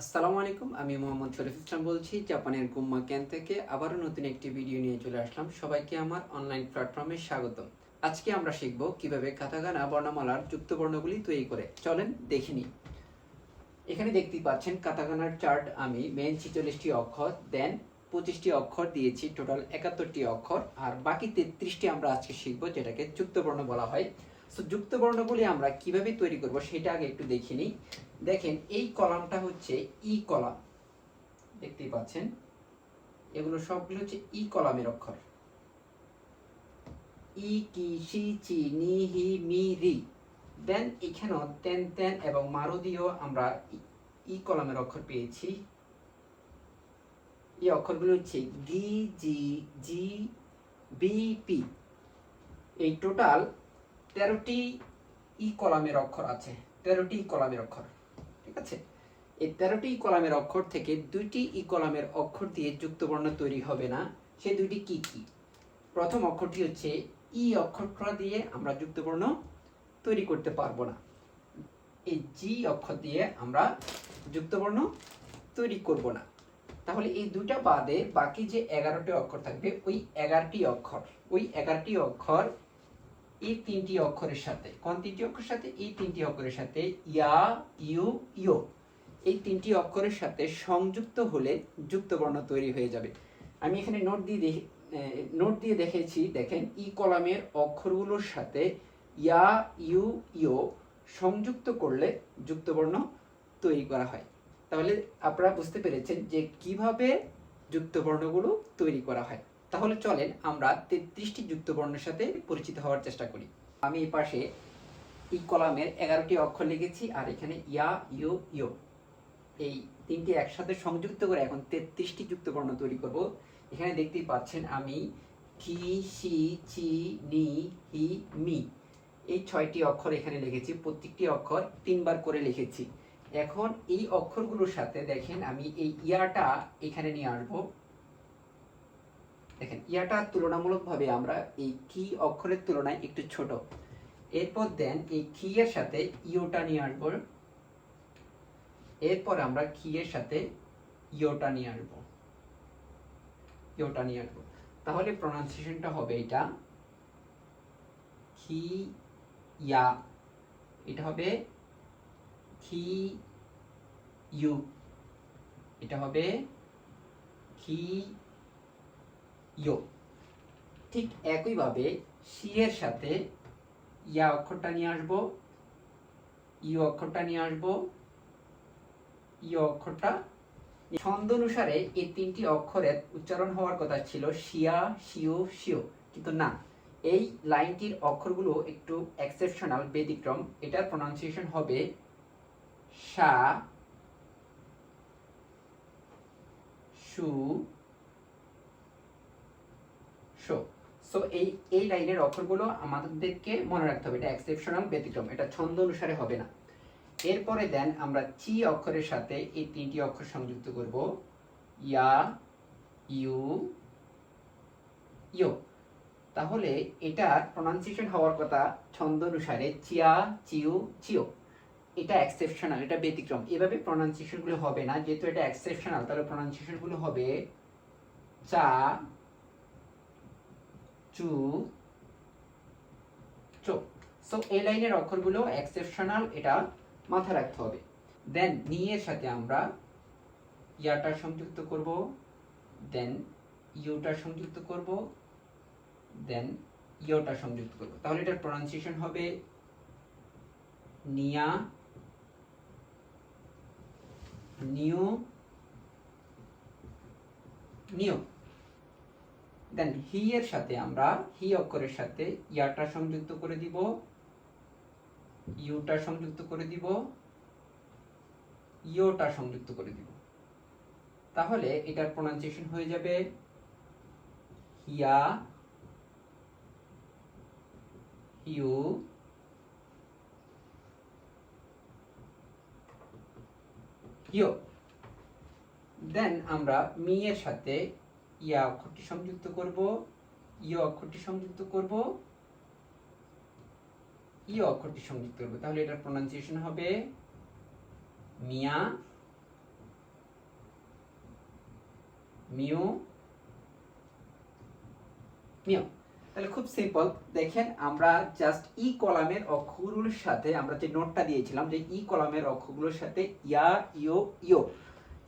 আসসালামু আলাইকুম, আমি মোহাম্মদ শরীফ ইসলাম বলছি, জাপানের গুম্মা ক্যান থেকে আবারও নতুন একটি ভিডিও নিয়ে চলে আসলাম। সবাইকে আমার অনলাইন প্ল্যাটফর্মে স্বাগত আজকে আমরা শিখব কীভাবে কাতাগানা বর্ণমালার যুক্ত বর্ণগুলি তৈরি করে। চলেন দেখে নিই। এখানে দেখতেই পাচ্ছেন কাতাগানার চার্ট আমি মেন ছিচল্লিশটি অক্ষর দেন পঁচিশটি অক্ষর দিয়েছি টোটাল একাত্তরটি অক্ষর, আর বাকি তেত্রিশটি আমরা আজকে শিখব, যেটাকে যুক্ত বর্ণ বলা হয়। সো যুক্ত বর্ণগুলি আমরা কীভাবে তৈরি করব সেটা আগে একটু দেখে নিই। দেখেন, এই কলামটা হচ্ছে ই কলাম। দেখতেই পাচ্ছেন? এগুলো সবগুলো হচ্ছে ই কলামের অক্ষর। ই, কি সি চি, নি, হি, মি, রি। দেন এখানেও তেন তেন এবং মারুদিও আমরা ই- কলামের অক্ষর পেয়েছি। এই অক্ষরগুলো হচ্ছে গি, জি জি, বি, পি। এই টোটাল তেরোটি ই কলামের অক্ষর আছে, তেরোটি ই কলামের অক্ষর, ঠিক আছে? এই তেরোটি ই কলামের অক্ষর থেকে দুইটি ই কলামের অক্ষর দিয়ে যুক্ত বর্ণ তৈরি হবে না সেই দুইটি কি কি? প্রথম অক্ষরটি হচ্ছে ই অক্ষরটা দিয়ে আমরা যুক্ত বর্ণ তৈরি করতে পারব না। এই জি অক্ষর দিয়ে আমরা যুক্ত বর্ণ তৈরি করব না। তাহলে এই দুইটা বাদে বাকি যে এগারোটি অক্ষর থাকবে, ওই এগারোটি অক্ষর, ওই এগারোটি অক্ষর এই তিনটি অক্ষরের সাথে। কোন তিনটি অক্ষরের সাথে? এই তিনটি অক্ষরের সাথে ইয়া, ইউ ইও এই তিনটি অক্ষরের সাথে সংযুক্ত হলে যুক্ত বর্ণ তৈরি হয়ে যাবে। আমি এখানে নোট দিয়ে দেখে নোট দিয়ে দেখেছি, দেখেন, ই কলামের অক্ষরগুলোর সাথে ইয়া, ইউ ইও সংযুক্ত করলে যুক্ত বর্ণ তৈরি করা হয়। তাহলে আপনারা বুঝতে পেরেছেন যে কীভাবে যুক্ত বর্ণগুলো তৈরি করা হয়। তাহলে চলেন আমরা তেত্রিশটি যুক্ত বর্ণের সাথে পরিচিত হওয়ার চেষ্টা করি। আমি এই পাশে ই কলামের এগারোটি অক্ষর লিখেছি আর এখানে ইয়া, ইউ ইউ। এই তিনটি একসাথে সংযুক্ত করে এখন তেত্রিশটি যুক্ত বর্ণ তৈরি করব। এখানে দেখতেই পাচ্ছেন আমি কি সি, চি, নি, হি, মি। এই ছয়টি অক্ষর এখানে লিখেছি, প্রত্যেকটি অক্ষর তিনবার করে লিখেছি। এখন এই অক্ষরগুলোর সাথে দেখেন আমি এই ইয়াটা এখানে নিয়ে আসব। দেখেন, ইয়াটা তুলনামূলকভাবে আমরা এই কি অক্ষরের তুলনায় একটু ছোট। এরপর দেন এই কি এর সাথে ইওটা নিয়ে আসব। এরপর আমরা কি এর সাথে ইওটা নিয়ে আসব। ইওটা নিয়ে আসব। তাহলে প্রনাউন্সিয়েশনটা হবে এটা কি ইয়া, এটা হবে কি ইউ, এটা হবে কি ইয়ো। ঠিক একইভাবে সি এর সাথে ইয়া অক্ষরটা নিয়ে আসব ইউ অক্ষরটা নিয়ে আসব ইউ অক্ষরটা ছন্দ অনুসারে এই তিনটি অক্ষরের উচ্চারণ হওয়ার কথা ছিল শিয়া শিও শিও কিন্তু না। এই লাইনটির অক্ষরগুলো একটু এক্সেপশনাল ব্যতিক্রম। এটার প্রনাউন্সিয়েশন হবে সা, সু শো সো এই এই লাইনের অক্ষরগুলো আমাদেরকে মনে রাখতে হবে। এটা এক্সেপশনাল ব্যতিক্রম। এটা ছন্দ অনুসারে হবে না। এরপরে দেন আমরা চি অক্ষরের সাথে এই তিনটি অক্ষর সংযুক্ত করব। ইয়া, ইউ তাহলে প্রনাউন্সিয়েশন হওয়ার কথা ছন্দ অনুসারে চিয়া, চিউ চিও এটা এক্সেপশনাল এটা ব্যতিক্রম। এভাবে প্রনাউন্সিয়েশনগুলো হবে না। যেহেতু এটা এক্সেপশনাল তাহলে প্রনাউন্সিয়েশনগুলো হবে চা চু চো সো এই লাইনের অক্ষরগুলো এক্সেপশনাল এটা মাথায় রাখতে হবে। দেন নিয়ের সাথে আমরা ইয়াটার সংযুক্ত করব দেন ইউটার সংযুক্ত করব দেন ইয়োটার সংযুক্ত করব। তাহলে এটার প্রনাউন্সিয়েশন হবে নিয়া, নিউ নিউ দেন হি এর সাথে আমরা হি অক্ষরের সাথে ইয়াটা সংযুক্ত করে দিব, ইউটা সংযুক্ত করে দিব ইওটা সংযুক্ত করে দিব। তাহলে এটার প্রনাউন্সিয়েশন হয়ে যাবে হিয়া, হিউ, হিও। দেন আমরা মি এর সাথে ইয়া অক্ষরটি সংযুক্ত করব ইয় অক্ষরটি সংযুক্ত করব, ই অক্ষরটি সংযুক্ত করব। তাহলে এটার প্রনাউন্সিয়েশন হবে মিয়া, মিউ মিউ তাহলে খুব সিম্পল দেখেন, আমরা জাস্ট ই কলামের অক্ষরগুলোর সাথে আমরা যে নোটটা দিয়েছিলাম, যে ই কলামের অক্ষরগুলোর সাথে ইয়া, ইও ইও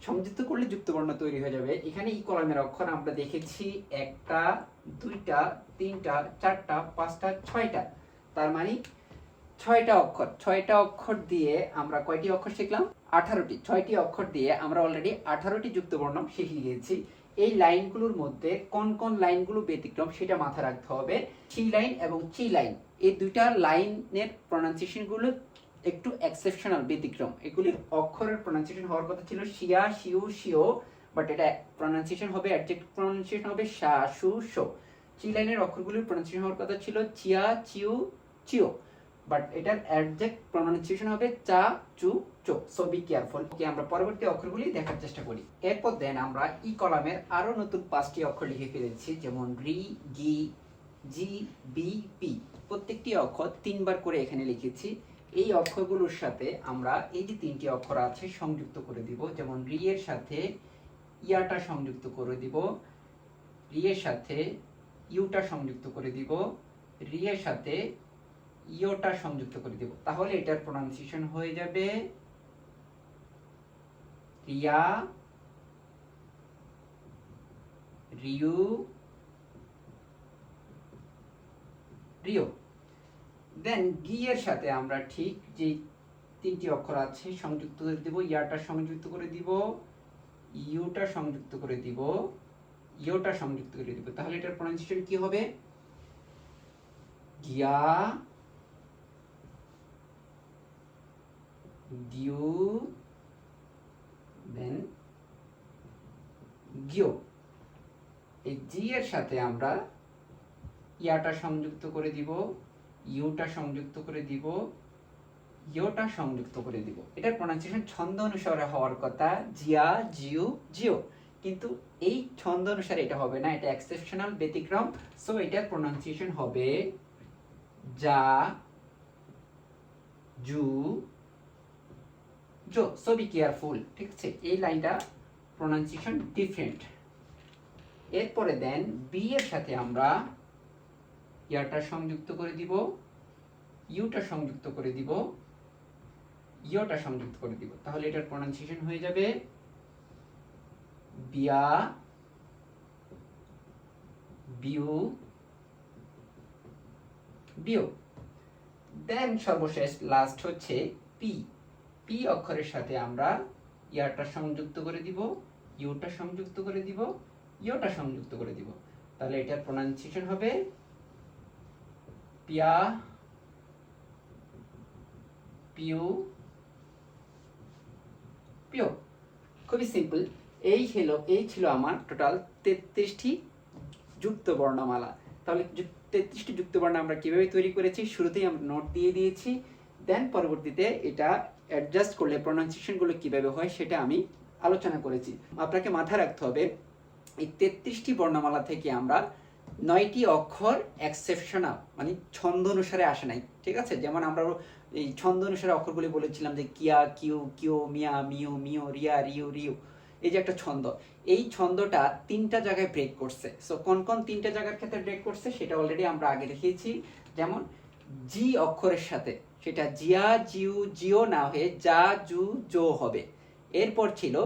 সংযুক্ত করলে যুক্তবর্ণ তৈরি হয়ে যাবে। এখানে ই কলামের অক্ষর আমরা দেখেছি একটা, দুইটা, তিনটা, চারটা, পাঁচটা, ছয়টা। তার মানে ছয়টা অক্ষর। ছয়টা অক্ষর দিয়ে আমরা কয়টি অক্ষর শিখলাম? আঠারোটি। ছয়টি অক্ষর দিয়ে আমরা অলরেডি আঠারোটি যুক্ত যুক্তবর্ণ শিখে গিয়েছি। এই লাইনগুলোর মধ্যে কোন কোন লাইনগুলো ব্যতিক্রম সেটা মাথায় রাখতে হবে। চি লাইন এবং চি লাইন। এই দুইটা লাইনের প্রনাউন্সিয়েশনগুলো একটু এক্সেপশনাল ব্যতিক্রম। এগুলির অক্ষরের প্রনাউন্সিয়েশন হওয়ার কথা ছিল শিয়া শিউ শিও বাট এটা প্রনাউন্সিয়েশন হবে অ্যাডজেক্ট প্রনাউন্সিয়েশন হবে শা সু শো চি লাইনের অক্ষরগুলির প্রনাউন্সিয়েশন হওয়ার কথা ছিল চিয়া, চিউ, চিও। বাট এটার অ্যাডজেক্ট প্রনাউন্সিয়েশন হবে চা, চু, চো। সো বি কেয়ারফুল ওকে আমরা পরবর্তী অক্ষরগুলি দেখার চেষ্টা করি। এরপর দেন আমরা ই কলামের আরও নতুন পাঁচটি অক্ষর লিখে ফেলেছি, যেমন রি, গি, জি, বি, পি। প্রত্যেকটি অক্ষর তিনবার করে এখানে লিখেছি। এই অক্ষরগুলোর সাথে আমরা এই যে তিনটি অক্ষর আছে সংযুক্ত করে দিব। যেমন রি এর সাথে ইয়াটা সংযুক্ত করে দিব রি এর সাথে ইউটা সংযুক্ত করে দিব রি এর সাথে ইওটা সংযুক্ত করে দিব। তাহলে এটার প্রনাউন্সিয়েশন হয়ে যাবে রিয়া, রিউ, রিও। দেন গি এর সাথে আমরা ঠিক যে তিনটি অক্ষর আছে, সংযুক্ত করে দিব, ইয়াটা সংযুক্ত করে দিব, ইউটা সংযুক্ত করে দিব ইওটা সংযুক্ত করে দিব। তাহলে এটার প্রনাউন্সিয়েশন কি হবে? গিয়া গিউ দেন গিও এই জি এর সাথে আমরা ইয়াটা সংযুক্ত করে দিব। ইউটা সংযুক্ত করে দিব, ইয়োটা সংযুক্ত করে দিব। এটার প্রনাউন্সিয়েশন ছন্দ অনুসারে হওয়ার কথা, জিয়া, জিউ, জিও। কিন্তু এই ছন্দ অনুসারে এটা হবে না, এটা এক্সেপশনাল ব্যতিক্রম। সো এটার প্রনাউন্সিয়েশন হবে যা, জু, জো। সো বি কেয়ারফুল ঠিক আছে? এই লাইনটা প্রনাউন্সিয়েশন ডিফারেন্ট এরপরে দেন বি এর সাথে আমরা ইয়াটা সংযুক্ত করে দিব, ইউটা সংযুক্ত করে দিব, ইয়োটা সংযুক্ত করে দিব। তাহলে এটার প্রনাউন্সিয়েশন হয়ে যাবে বিয়া, বিউ বিও দেন সর্বশেষ লাস্ট হচ্ছে পি। পি অক্ষরের সাথে আমরা ইয়ারটা সংযুক্ত করে দিব, ইউটা সংযুক্ত করে দিব, ইয়োটা সংযুক্ত করে দিব। তাহলে এটার প্রনাউন্সিয়েশন হবে পিয়া, পিউ, পিও। খুবই সিম্পল এই হলো, এই ছিল আমার টোটাল তেত্রিশটি যুক্ত বর্ণমালা। তাহলে তেত্রিশটি যুক্ত বর্ণ আমরা কীভাবে তৈরি করেছি? শুরুতেই আমরা নোট দিয়ে দিয়েছি। দেন পরবর্তীতে এটা অ্যাডজাস্ট করলে প্রনাউন্সিয়েশনগুলো কীভাবে হয় সেটা আমি আলোচনা করেছি। আপনাকে মাথায় রাখতে হবে, এই তেত্রিশটি বর্ণমালা থেকে আমরা নয়টি অক্ষর এক্সেপশনাল মানে ছন্দ অনুসারে আসে নাই, ঠিক আছে? যেমন আমরা এই ছন্দ অনুসারে অক্ষরগুলি বলেছিলাম যে কিয়া, কিউ কিউ, মিয়া, মিউ, মিও, রিয়া, রিউ রিউ, এই যে একটা ছন্দ। এই ছন্দটা তিনটা জায়গায় ব্রেক করছে। সো কোন কোন তিনটা জায়গার ক্ষেত্রে ব্রেক করছে সেটা অলরেডি আমরা আগে দেখিয়েছি। যেমন, জি অক্ষরের সাথে, সেটা জিয়া, জিউ, জিও না হয়ে যা, জু, জো হবে। এরপর ছিল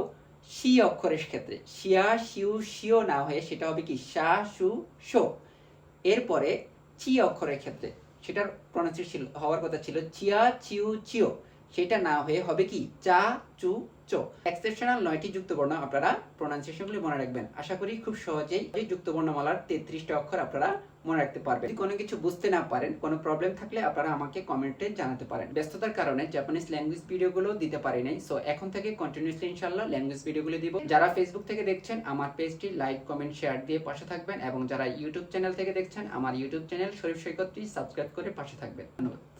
সি অক্ষরের ক্ষেত্রে। শিয়া, শিউ, শিও না হয়ে সেটা হবে কি? সা, সু। শো এরপরে চি অক্ষরের ক্ষেত্রে সেটার প্রনাউন্সিয়েশন হওয়ার কথা ছিল চিয়া, চিউ, চিও। সেটা না হয়ে হবে কি? চা, চু, চো। এক্সেপশনাল নয়টি যুক্তবর্ণ আপনারা প্রনাউন্সিয়েশনগুলি মনে রাখবেন। আশা করি খুব সহজেই এই যুক্তবর্ণমালার তেত্রিশটা অক্ষর আপনারা মনে রাখতে পারবেন। যদি কোনো কিছু বুঝতে না পারেন, কোনো প্রবলেম থাকলে আপনারা আমাকে কমেন্টে জানাতে পারেন। ব্যস্ততার কারণে জাপানিজ ল্যাঙ্গুয়েজ ভিডিওগুলো দিতে পারি নাই। সো এখন থেকে কন্টিনিউসলি ইনশাল্লাহ ল্যাঙ্গুয়েজ ভিডিওগুলো দিব। যারা ফেসবুক থেকে দেখছেন, আমার পেজটি লাইক কমেন্ট শেয়ার দিয়ে পাশে থাকবেন এবং যারা ইউটিউব চ্যানেল থেকে দেখছেন, আমার ইউটিউব চ্যানেল শরীফ সৈকতটি সাবস্ক্রাইব করে পাশে থাকবেন। ধন্যবাদ।